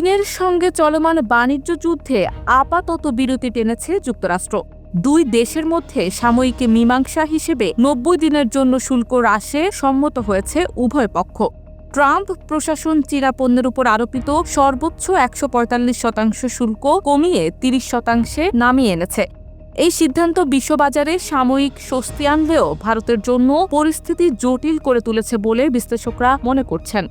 চীনের সঙ্গে চলমান বাণিজ্য যুদ্ধে আপাতত বিরতি টেনেছে যুক্তরাষ্ট্র। দুই দেশের মধ্যে সাময়িক মীমাংসা হিসেবে নব্বই দিনের জন্য শুল্ক হ্রাসে সম্মত হয়েছে উভয় পক্ষ। ট্রাম্প প্রশাসন চীনা পণ্যের উপর আরোপিত সর্বোচ্চ একশো পঁয়তাল্লিশ শতাংশ শুল্ক কমিয়ে তিরিশ শতাংশে নামিয়ে এনেছে। এই সিদ্ধান্ত বিশ্ববাজারে সাময়িক স্বস্তি আনলেও ভারতের জন্য পরিস্থিতি জটিল করে তুলেছে বলে বিশ্লেষকরা মনে করছেন।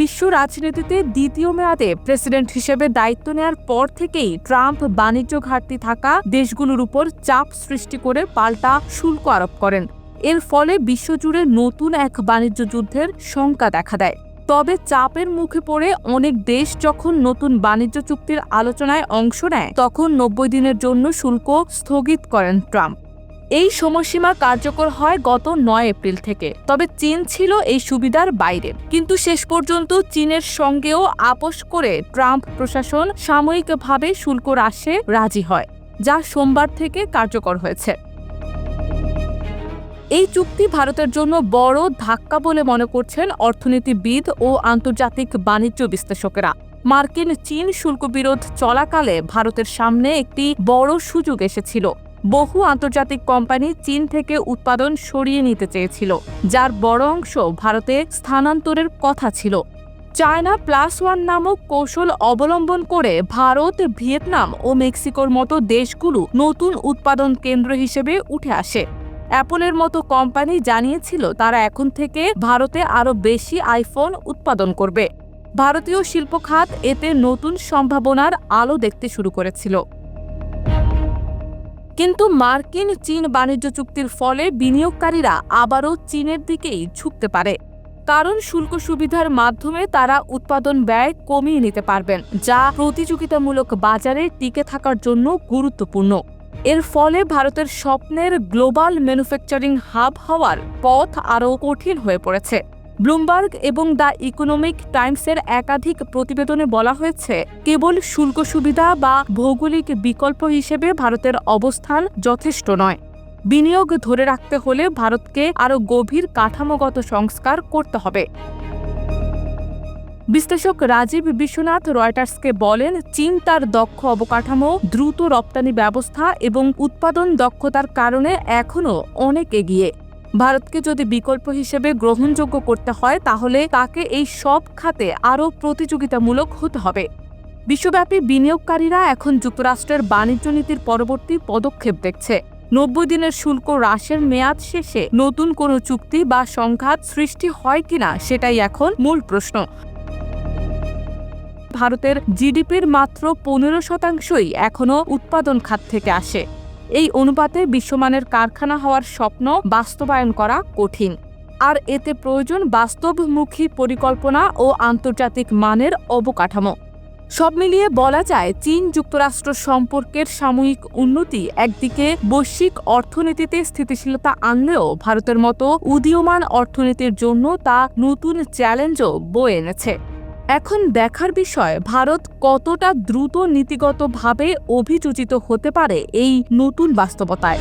বিশ্ব রাজনীতিতে দ্বিতীয় মেয়াদে প্রেসিডেন্ট হিসেবে দায়িত্ব নেয়ার পর থেকেই ট্রাম্প বাণিজ্য ঘাটতি থাকা দেশগুলোর উপর চাপ সৃষ্টি করে পাল্টা শুল্ক আরোপ করেন। এর ফলে বিশ্বজুড়ে নতুন এক বাণিজ্য যুদ্ধের শঙ্কা দেখা দেয়। তবে চাপের মুখে পড়ে অনেক দেশ যখন নতুন বাণিজ্য চুক্তির আলোচনায় অংশ নেয়, তখন নব্বই দিনের জন্য শুল্ক স্থগিত করেন ট্রাম্প। এই সময়সীমা কার্যকর হয় গত নয় এপ্রিল থেকে। তবে চীন ছিল এই সুবিধার বাইরে। কিন্তু শেষ পর্যন্ত চীনের সঙ্গেও আপোষ করে ট্রাম্প প্রশাসন সাময়িকভাবে শুল্ক হ্রাসে রাজি হয়, যা সোমবার থেকে কার্যকর হয়েছে। এই চুক্তি ভারতের জন্য বড় ধাক্কা বলে মনে করছেন অর্থনীতিবিদ ও আন্তর্জাতিক বাণিজ্য বিশ্লেষকেরা। মার্কিন চীন শুল্ক বিরোধ চলাকালে ভারতের সামনে একটি বড় সুযোগ এসেছিল। বহু আন্তর্জাতিক কোম্পানি চীন থেকে উৎপাদন সরিয়ে নিতে চেয়েছিল, যার বড় অংশ ভারতে স্থানান্তরের কথা ছিল। চায়না প্লাস ওয়ান নামক কৌশল অবলম্বন করে ভারত, ভিয়েতনাম ও মেক্সিকোর মতো দেশগুলো নতুন উৎপাদন কেন্দ্র হিসেবে উঠে আসে। অ্যাপলের মতো কোম্পানি জানিয়েছিল তারা এখন থেকে ভারতে আরও বেশি আইফোন উৎপাদন করবে। ভারতীয় শিল্প খাত এতে নতুন সম্ভাবনার আলো দেখতে শুরু করেছিল। কিন্তু মার্কিন চীন বাণিজ্য চুক্তির ফলে বিনিয়োগকারীরা আবারও চীনের দিকেই ঝুঁকতে পারে। কারণ শুল্ক সুবিধার মাধ্যমে তারা উৎপাদন ব্যয় কমিয়ে নিতে পারবেন, যা প্রতিযোগিতামূলক বাজারে টিকে থাকার জন্য গুরুত্বপূর্ণ। এর ফলে ভারতের স্বপ্নের গ্লোবাল ম্যানুফ্যাকচারিং হাব হওয়ার পথ আরও কঠিন হয়ে পড়েছে। ব্লুমবার্গ এবং দ্য ইকোনমিক টাইমসের একাধিক প্রতিবেদনে বলা হয়েছে, কেবল শুল্ক সুবিধা বা ভৌগোলিক বিকল্প হিসেবে ভারতের অবস্থান যথেষ্ট নয়। বিনিয়োগ ধরে রাখতে হলে ভারতকে আরও গভীর কাঠামোগত সংস্কার করতে হবে। বিশ্লেষক রাজীব বিশ্বনাথ রয়টার্সকে বলেন, চীন তার দক্ষ অবকাঠামো, দ্রুত রপ্তানি ব্যবস্থা এবং উৎপাদন দক্ষতার কারণে এখনও অনেক এগিয়ে। ভারতকে যদি বিকল্প হিসেবে গ্রহণযোগ্য করতে হয়, তাহলে তাকে এই সব খাতে আরও প্রতিযোগিতামূলক হতে হবে। বিশ্বব্যাপী বিনিয়োগকারীরা এখন যুক্তরাষ্ট্রের বাণিজ্য নীতির পরবর্তী পদক্ষেপ দেখছে। নব্বই দিনের শুল্ক হ্রাসের মেয়াদ শেষে নতুন কোনো চুক্তি বা সংঘাত সৃষ্টি হয় কিনা, সেটাই এখন মূল প্রশ্ন। ভারতের জিডিপির মাত্র পনেরো শতাংশই এখনও উৎপাদন খাত থেকে আসে। এই অনুপাতে বিশ্বমানের কারখানা হওয়ার স্বপ্ন বাস্তবায়ন করা কঠিন। আর এতে প্রয়োজন বাস্তবমুখী পরিকল্পনা ও আন্তর্জাতিক মানের অবকাঠামো। সব মিলিয়ে বলা যায়, চীন যুক্তরাষ্ট্র সম্পর্কের সাময়িক উন্নতি একদিকে বৈশ্বিক অর্থনীতিতে স্থিতিশীলতা আনলেও ভারতের মতো উদীয়মান অর্থনীতির জন্য তা নতুন চ্যালেঞ্জও বয়ে এনেছে। এখন দেখার বিষয় ভারত কতটা দ্রুত নীতিগতভাবে অভিযোজিত হতে পারে এই নতুন বাস্তবতায়?